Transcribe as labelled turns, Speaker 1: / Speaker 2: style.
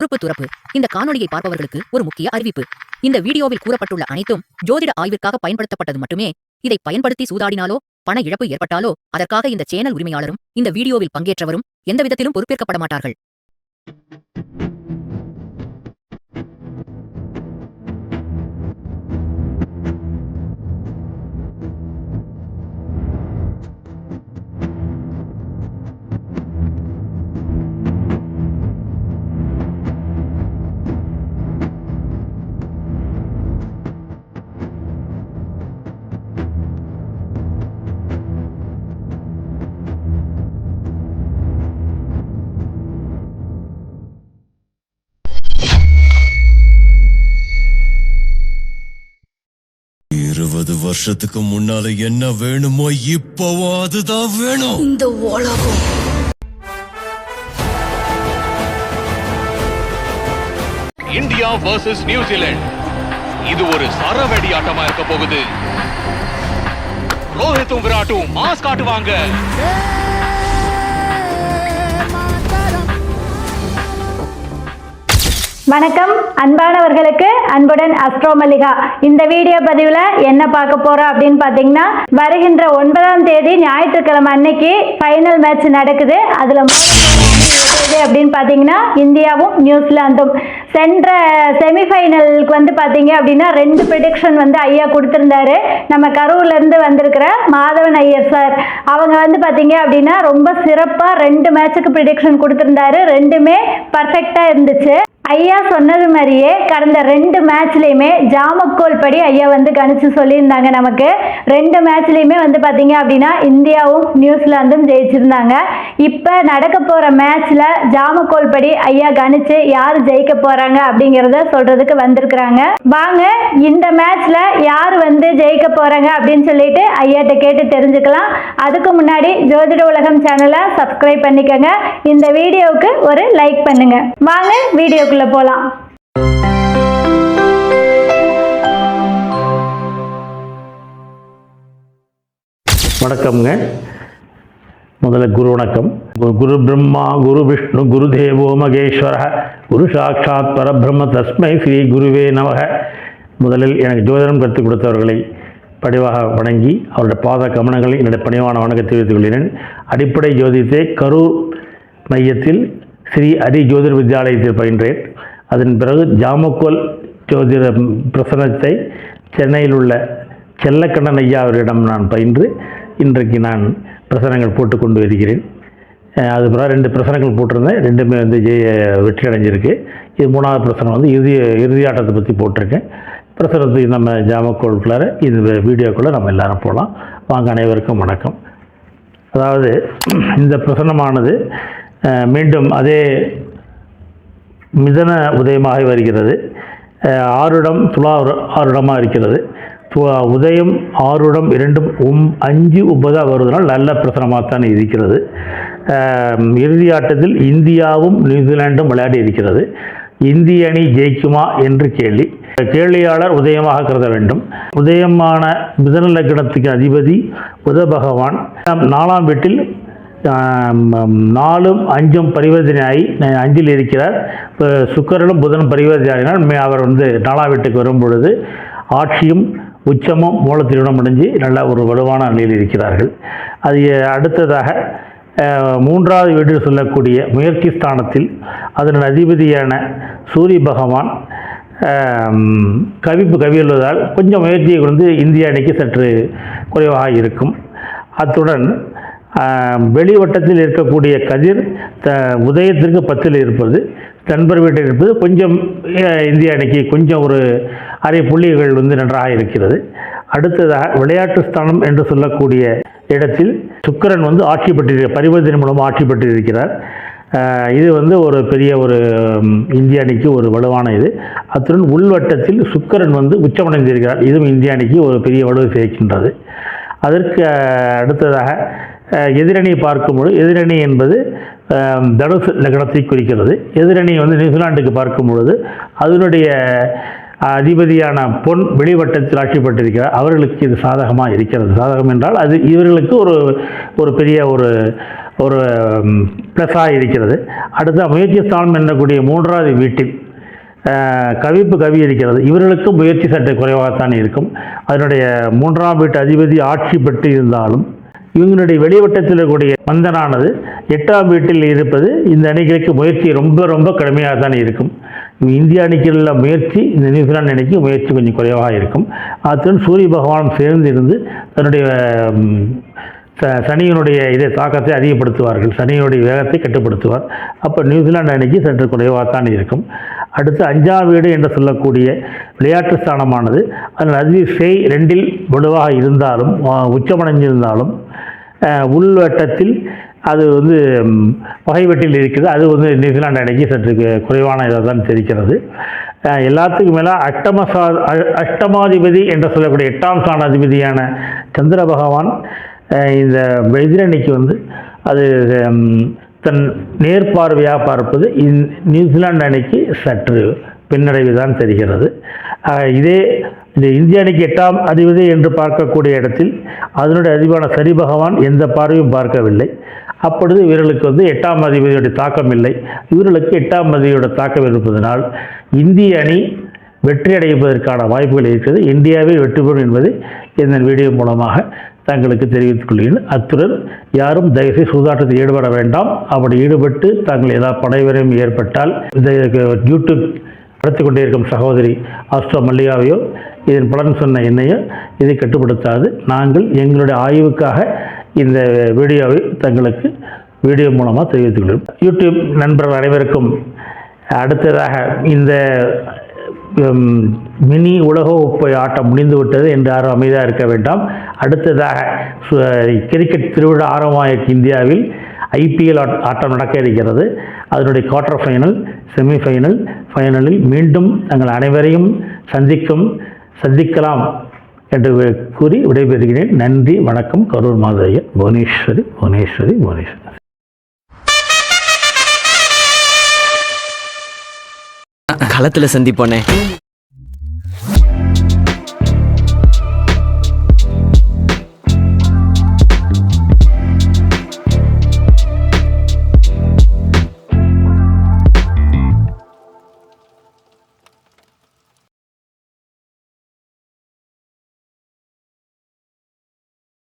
Speaker 1: துறப்பு துறப்பு. இந்த காணொலியை பார்ப்பவர்களுக்கு ஒரு முக்கிய அறிவிப்பு. இந்த வீடியோவில் கூறப்பட்டுள்ள அனைத்தும் ஜோதிட ஆய்விற்காக பயன்படுத்தப்பட்டது மட்டுமே. இதை பயன்படுத்தி சூதாடினாலோ பண இழப்பு ஏற்பட்டாலோ அதற்காக இந்த சேனல் உரிமையாளரும் இந்த வீடியோவில் பங்கேற்றவரும் எந்த விதத்திலும் பொறுப்பேற்கப்பட மாட்டார்கள்.
Speaker 2: இருபது வருஷத்துக்கு முன்னால என்ன வேணுமோ இப்பவும் அதுதான் வேணும்.
Speaker 3: இந்த உலகம்.
Speaker 4: இந்தியா வர்சஸ் நியூசிலாந்து இது ஒரு சரவெடி ஆட்டமா இருக்க போகுது. ரோஹித்தும் விராட்டும் மாஸ் காட்டுவாங்க.
Speaker 5: வணக்கம். அன்பானவர்களுக்கு அன்புடன் அஸ்ட்ரோமல்லிகா இந்த வீடியோ பதிவில் என்ன பார்க்க போறோம் அப்படின்னு பார்த்தீங்கன்னா வருகின்ற ஒன்பதாம் தேதி ஞாயிற்றுக்கிழமை அன்னைக்கு ஃபைனல் மேட்ச் நடக்குது. அதில் அப்படின்னு பார்த்தீங்கன்னா இந்தியாவும் நியூசிலாந்தும். சென்ற செமிஃபைனலுக்கு வந்து பார்த்தீங்க அப்படின்னா ரெண்டு ப்ரிடிக்ஷன் வந்து ஐயா கொடுத்துருந்தாரு. நம்ம கரூர்லேருந்து வந்திருக்கிற மாதவன் ஐயர் சார். அவங்க வந்து பார்த்தீங்க அப்படின்னா ரொம்ப சிறப்பாக ரெண்டு மேட்சுக்கு ப்ரிடிக்ஷன் கொடுத்துருந்தாரு. ரெண்டுமே பர்ஃபெக்டாக இருந்துச்சு. ஐயா சொன்னது மாதிரியே கடந்த ரெண்டு மேட்ச்லேயுமே ஜாமக்கோல் படி ஐயா வந்து கணிச்சு சொல்லியிருந்தாங்க நமக்கு. ரெண்டு மேட்ச்லேயுமே வந்து பார்த்தீங்க அப்படின்னா இந்தியாவும் நியூசிலாந்தும் ஜெயிச்சிருந்தாங்க. இப்போ நடக்க போகிற மேட்ச்சில் ஜாமக்கோல் படி ஐயா கணிச்சு யார் ஜெயிக்க போகிறாங்க அப்படிங்கிறத சொல்கிறதுக்கு வந்திருக்கிறாங்க. வாங்க இந்த மேட்ச்சில் யார் வந்து ஜெயிக்க போகிறாங்க அப்படின்னு சொல்லிட்டு ஐயாட்ட கேட்டு தெரிஞ்சுக்கலாம். அதுக்கு முன்னாடி ஜோதிட உலகம் சேனலை சப்ஸ்கிரைப் பண்ணிக்கோங்க. இந்த வீடியோவுக்கு ஒரு லைக் பண்ணுங்க. வாங்க வீடியோக்குள்ள போலாம்.
Speaker 6: வணக்கம்ங்க. முதல்ல குரு வணக்கம். குரு பிரம்மா குரு விஷ்ணு குரு தேவோ மகேஸ்வர குரு சாட்சாத் பரபிரம்ம தஸ்மை ஸ்ரீ குருவே நமக. முதலில் எனக்கு ஜோதிடம் கற்றுக் கொடுத்தவர்களை பணிவாக வணங்கி அவருடைய பாத கமனங்களை என்னுடைய பணிவான வணக்கத்தை தெரிவித்துக் கொள்கிறேன். அடிப்படை ஜோதிடத்தை கரூர் மையத்தில் ஸ்ரீ ஹரி ஜோதிட வித்யாலயத்தில் பயின்றேன். அதன் பிறகு ஜாமக்கோல் ஜோதிட பிரசனத்தை சென்னையில் உள்ள செல்லக்கண்ணன் ஐயா அவரிடம் நான் பயின்று இன்றைக்கு நான் பிரசனங்கள் போட்டுக்கொண்டு வருகிறேன். அது பிறகு ரெண்டு பிரசனங்கள் போட்டிருந்தேன். ரெண்டுமே வந்து ஜெய வெற்றி அடைஞ்சிருக்கு. இது மூணாவது பிரசனம் வந்து இறுதி இறுதி ஆட்டத்தை பற்றி போட்டிருக்கேன். பிரசனத்துக்கு நம்ம ஜாமக்கோளுக்குள்ளார இந்த வீடியோக்குள்ளே நம்ம எல்லாரும் போகலாம் வாங்க அனைவருக்கும் வணக்கம். அதாவது இந்த பிரசனமானது மீண்டும் அதே மிதன உதயமாக வருகிறது. ஆறுடம் துலா ஆறுடமாக இருக்கிறது. உதயம் ஆறுடம் இரண்டும் உம் அஞ்சு ஒன்பதாக வருவதனால் நல்ல பிரசனமாகத்தான் இருக்கிறது. இறுதி ஆட்டத்தில் இந்தியாவும் நியூசிலாண்டும் விளையாடி இருக்கிறது. இந்திய அணி ஜெயிக்குமா என்று கேள்வி. கேள்வியாளர் உதயமாக கருத வேண்டும். உதயமான மிதன லக்கணத்துக்கு அதிபதி புத பகவான் நாலாம் வீட்டில் நாலும் அஞ்சும் பரிவர்த்தனையாகி அஞ்சில் இருக்கிறார். இப்போ சுக்கரனும் புதனும் பரிவர்த்தனையாகினால் மே- அவர் வந்து நாலா வீட்டுக்கு வரும் பொழுது ஆட்சியும் உச்சமும் மூலத்திரிடம் முடிஞ்சு நல்ல ஒரு வலுவான நிலையில் இருக்கிறார்கள். அது அடுத்ததாக மூன்றாவது வீட்டில் சொல்லக்கூடிய முயற்சி ஸ்தானத்தில் அதன் அதிபதியான சூரிய பகவான் கவிப்பு கவியுள்ளதால் கொஞ்சம் முயற்சியை வந்து இந்திய அணிக்கு சற்று குறைவாக இருக்கும். அத்துடன் வெளிவட்டத்தில் இருக்கக்கூடிய கதிர் த உதயத்திற்கு பத்தில் இருப்பது நண்பர் வீட்டில் இருப்பது கொஞ்சம் இந்திய அணிக்கு கொஞ்சம் ஒரு அரை புள்ளிகள் வந்து நன்றாக இருக்கிறது. அடுத்ததாக விளையாட்டு ஸ்தானம் என்று சொல்லக்கூடிய இடத்தில் சுக்கரன் வந்து ஆட்சி பெற்றிருக்க பரிவர்த்தனை மூலமாக ஆட்சி பெற்றிருக்கிறார். இது வந்து ஒரு பெரிய ஒரு இந்திய அணிக்கு ஒரு வலுவான இது. அத்துடன் உள்வட்டத்தில் சுக்கரன் வந்து உச்சமடைந்திருக்கிறார். இதுவும் இந்திய அணிக்கு ஒரு பெரிய வலுவை சேர்க்கின்றது. அதற்கு அடுத்ததாக எதிரணி பார்க்கும்பொழுது எதிரணி என்பது தனுசு லக்னத்தை குறிக்கிறது. எதிரணி வந்து நியூசிலாந்துக்கு பார்க்கும் பொழுது அதனுடைய அதிபதியான பொன் வெளிவட்டத்தில் ஆட்சி பெற்றிருக்கிறார் அவர்களுக்கு இது சாதகமாக இருக்கிறது. சாதகம் என்றால் அது இவர்களுக்கு ஒரு ஒரு பெரிய ஒரு ஒரு ப்ளஸாக இருக்கிறது. அடுத்த முயற்சி ஸ்தானம் என்னக்கூடிய மூன்றாவது வீட்டில் கவிப்பு கவி இருக்கிறது. இவர்களுக்கும் முயற்சி சற்று குறைவாகத்தான் இருக்கும். அதனுடைய மூன்றாம் வீட்டு அதிபதி ஆட்சி பெற்று இருந்தாலும் இவங்களுடைய வெளிவட்டத்தில் இருக்கக்கூடிய மந்தனானது எட்டாம் வீட்டில் இருப்பது இந்த அணிகளுக்கு முயற்சி ரொம்ப ரொம்ப கடுமையாக தான் இருக்கும். இந்திய அணிக்குள்ள முயற்சி இந்த நியூசிலாந்து அணிக்கு முயற்சி கொஞ்சம் குறைவாக இருக்கும். அத்துடன் சூரிய பகவானும் சேர்ந்து இருந்து தன்னுடைய ச- சனியினுடைய இதை தாக்கத்தை அதிகப்படுத்துவார்கள். சனியினுடைய வேகத்தை கட்டுப்படுத்துவார். அப்போ நியூசிலாந்து அணிக்கு சற்று குறைவாகத்தான் இருக்கும். அடுத்து அஞ்சாம் வீடு என்று சொல்லக்கூடிய விளையாட்டு ஸ்தானமானது. அதில் அதிக செய் ரெண்டில் வலுவாக இருந்தாலும் உச்சமடைஞ்சிருந்தாலும் உள்வட்டத்தில் அது வந்து ம், இருக்குது. அது வந்து நியூசிலாந்து அணிக்கு சற்று குறைவான இதாக தான் தெரிகிறது. எல்லாத்துக்கும் மேலே அஷ்டமசா அ- அஷ்டமாதிபதி என்று சொல்லக்கூடிய எட்டாம் ஸ்தானாதிபதியான சந்திர பகவான் இந்த எதிரணிக்கு வந்து அது தன் நேர்பார்வையாக பார்ப்பது இந் நியூசிலாந்து அணிக்கு சற்று பின்னடைவு தான் தெரிகிறது. இதே இந்த இந்திய அணிக்கு எட்டாம் அதிபதி என்று பார்க்கக்கூடிய இடத்தில் அதனுடைய அதிபான சரி பகவான் எந்த பார்வையும் பார்க்கவில்லை. அப்பொழுது இவர்களுக்கு வந்து எட்டாம் அதிபதியுடைய தாக்கம் இல்லை. இவர்களுக்கு எட்டாம் அதிபதியோட தாக்கம் இருப்பதனால் இந்திய அணி வெற்றி அடைவதற்கான வாய்ப்புகள் இருக்கிறது. இந்தியாவே வெற்றி பெறும் என்பதை இந்த வீடியோ மூலமாக தங்களுக்கு தெரிவித்துக் கொள்கிறேன். அத்துடன் யாரும் தயவுசெய்து சூதாட்டத்தில் ஈடுபட வேண்டாம். அப்படி ஈடுபட்டு தாங்கள் ஏதாவது படைவரையும் ஏற்பட்டால் இந்த யூடியூப் நடத்தி கொண்டிருக்கும் சகோதரி ஆஸ்ட்ரோ மல்லிகாவையோ இதன் பலன் சொன்ன என்னையோ இதை கட்டுப்படுத்தாது. நாங்கள் எங்களுடைய ஆய்வுக்காக இந்த வீடியோவை தங்களுக்கு வீடியோ மூலமாக தெரிவித்துக் யூடியூப் நண்பர்கள் அனைவருக்கும் அடுத்ததாக இந்த மினி உலக கோப்பை ஆட்டம் முடிந்து விட்டது என்று யாரும் அமைதியாக இருக்க வேண்டாம். அடுத்ததாக கிரிக்கெட் திருவிழா ஆரம்பமாக இந்தியாவில் ஐபிஎல் ஆட்டம் நடக்க இருக்கிறது. அதனுடைய குவார்டர் ஃபைனல் செமிஃபைனல் ஃபைனலில் மீண்டும் தங்கள் அனைவரையும் சந்திக்கும் சந்திக்கலாம் என்று கூறி விடைபெறுகிறேன். நன்றி வணக்கம். கரூர் மாதையர் புவனேஸ்வரி புவனேஸ்வரி புவனேஸ்வரி.
Speaker 3: களத்துல சந்திப்போனே.